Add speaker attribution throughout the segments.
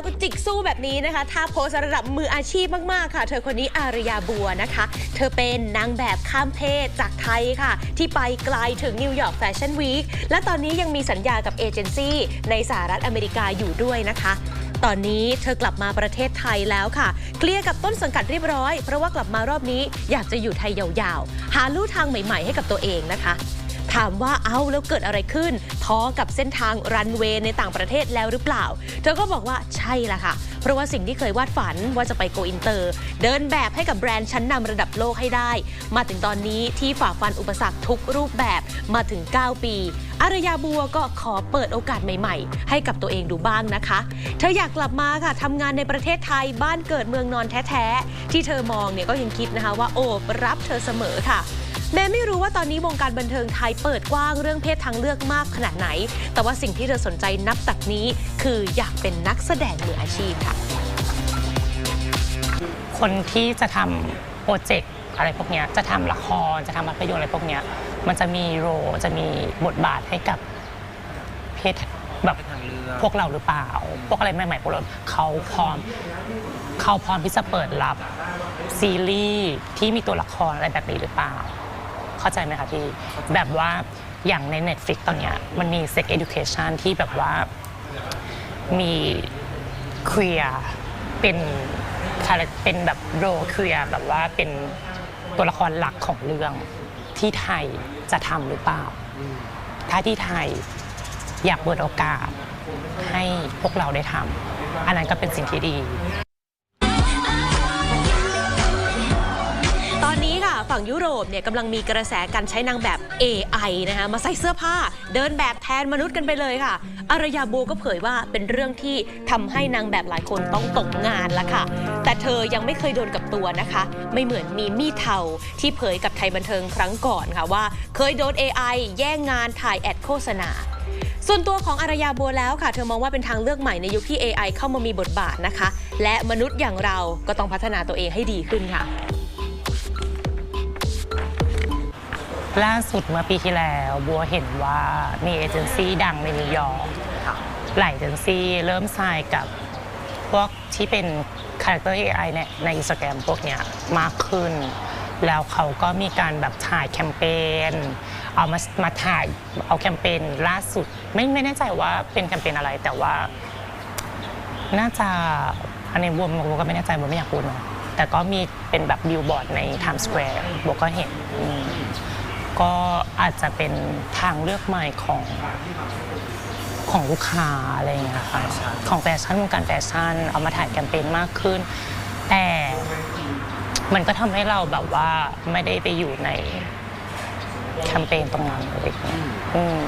Speaker 1: ล้วก็จิกสู้แบบนี้นะคะถ้าโพสระดับมืออาชีพมาก ๆ ค่ะ เธอคนนี้อารยาบัวนะคะ เธอเป็นนางแบบข้ามเพศจากไทยค่ะ ที่ไปไกลถึงนิวยอร์กแฟชั่นวีคและตอนนี้ยังมีสัญญากับเอเจนซี่ในสหรัฐอเมริกาอยู่ด้วยนะคะตอนนี้เธอกลับมาประเทศไทยแล้วค่ะ เคลียร์กับต้นสังกัดเรียบร้อย เพราะว่ากลับมารอบนี้อยากจะอยู่ไทยยาวๆ หาลู่ทางใหม่ๆให้กับตัวเองนะคะ ถามว่าเอ้าแล้วเกิดอะไรขึ้น ท้อกับเส้นทางรันเวย์ในต่างประเทศแล้วหรือเปล่า เธอก็บอกว่าใช่ละค่ะ เพราะว่าสิ่งที่เคยวาดฝันว่าจะไปโกอินเตอร์ เดินแบบให้กับแบรนด์ชั้นนำระดับโลกให้ได้ มาถึงตอนนี้ที่ฝ่าฟันอุปสรรคทุกรูปแบบมาถึง 9 ปี อารยาบัวก็ขอเปิดโอกาสใหม่ๆ ให้กับตัวเองดูบ้างนะคะ เธออยากกลับมาค่ะทำงานในประเทศไทยบ้านเกิดเมืองนอนแท้ๆที่เธอมองเนี่ยก็ยังคิดนะคะว่าโอบรับเธอเสมอค่ะ แม้ไม่รู้ว่าตอนนี้วงการบันเทิงไทยเปิดกว้างเรื่องเพศทางเลือกมากขนาดไหน แต่ว่าสิ่งที่เธอสนใจนับจากนี้ คืออยากเป็นนักแสดงมืออาชีพค่ะ
Speaker 2: คนที่จะทำโปรเจกต์อะไรพวกเนี้ยจะทำละครจะทำภาพยนตร์อะไรพวกเนี้ยมันจะมีโรจะมีบทบาทให้กับเพศแบบพวกเราหรือเปล่า พวกอะไรใหม่ๆพวกเราเขาพร้อมเขาพร้อมที่จะเปิดรับซีรีส์ที่มีตัวละครอะไรแบบนี้หรือเปล่า เข้าใจไหมคะพี่ แบบว่าอย่างใน Netflix ตอนเนี้ยมันมี Sex Education ที่แบบว่ามีเคลียเป็นคาเป็นแบบโรเคลียแบบว่าเป็นตัวละครหลักของเรื่องที่ไทยจะทำหรือเปล่า ถ้าที่ไทยอยากเปิดโอกาสให้พวกเราได้ทำอันนั้นก็เป็นสิ่งที่ดี
Speaker 1: ฝั่งยุโรปเนี่ยกำลังมีกระแสการใช้นางแบบ AI นะคะมาใส่เสื้อผ้า เดินแบบแทนมนุษย์กันไปเลยค่ะ อารยาโบก็เผยว่าเป็นเรื่องที่ทำให้นางแบบหลายคนต้องตกงานละค่ะ แต่เธอยังไม่เคยโดนกับตัวนะคะ ไม่เหมือนมีมีเทาที่เผยกับไทยบันเทิงครั้งก่อนค่ะว่า เคยโดน AI แย่งงานถ่ายแอดโฆษณาส่วนตัวของอารยาบัวแล้วค่ะ เธอมองว่าเป็นทางเลือกใหม่ในยุคที่ AI เข้ามามีบทบาทนะคะ และมนุษย์อย่างเราก็ต้องพัฒนาตัวเองให้ดีขึ้นค่ะ
Speaker 2: ล่าสุดเมื่อปีที่แล้วบัวเห็นว่ามีเอเจนซี่ดังในนิวยอร์กหลายเอเจนซี่เริ่มไซน์กับพวกที่เป็นคาแรคเตอร์ AI ในในอินสตาแกรมพวกเนี้ยมากขึ้น แล้วเขาก็มีการแบบถ่ายแคมเปญเอามามาถ่ายเอาแคมเปญล่าสุด ไม่ไม่แน่ใจว่าเป็นแคมเปญอะไรแต่ว่า น่าจะอันนี้บัวบัวก็ไม่แน่ใจบัวไม่อยากพูดเนาะแต่ก็มีเป็นแบบบิลบอร์ดใน Times Square บัวก็เห็นอืม ก็อาจจะเป็นทางเลือกใหม่ของของลูกค้าอะไรอย่างเงี้ยค่ะของแฟชั่นวงการแฟชั่นเอามาถ่ายแคมเปญมากขึ้น แต่มันก็ทำให้เราแบบว่าไม่ได้ไปอยู่ในแคมเปญตรงนั้นอะไรอย่างเงี้ยอืม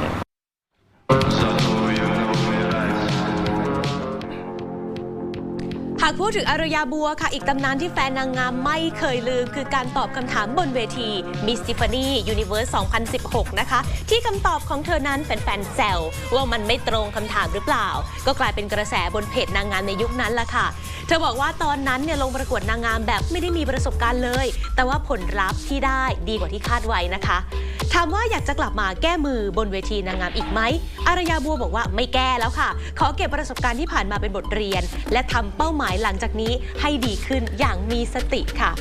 Speaker 1: หากพูดถึงอารยาบัวค่ะ อีกตำนานที่แฟนนางงามไม่เคยลืม คือการตอบคำถามบนเวที Miss Tiffany Universe 2016 นะคะ ที่คำตอบของเธอนั้นแฟนๆแซวว่ามันไม่ตรงคำถามหรือเปล่า ก็กลายเป็นกระแสบนเพจนางงามในยุคนั้นละค่ะ เธอบอกว่าตอนนั้นเนี่ยลงประกวดนางงามแบบไม่ได้มีประสบการณ์เลย แต่ว่าผลลัพธ์ที่ได้ดีกว่าที่คาดไว้นะคะ ถามว่าอยากจะกลับมาแก้มือบนเวทีนางงามอีกไหมอารยาบัวบอกว่าไม่แก้แล้วค่ะ ขอเก็บประสบการณ์ที่ผ่านมาเป็นบทเรียน และทำเป้าหมายหลังจากนี้ให้ดีขึ้นอย่างมีสติค่ะ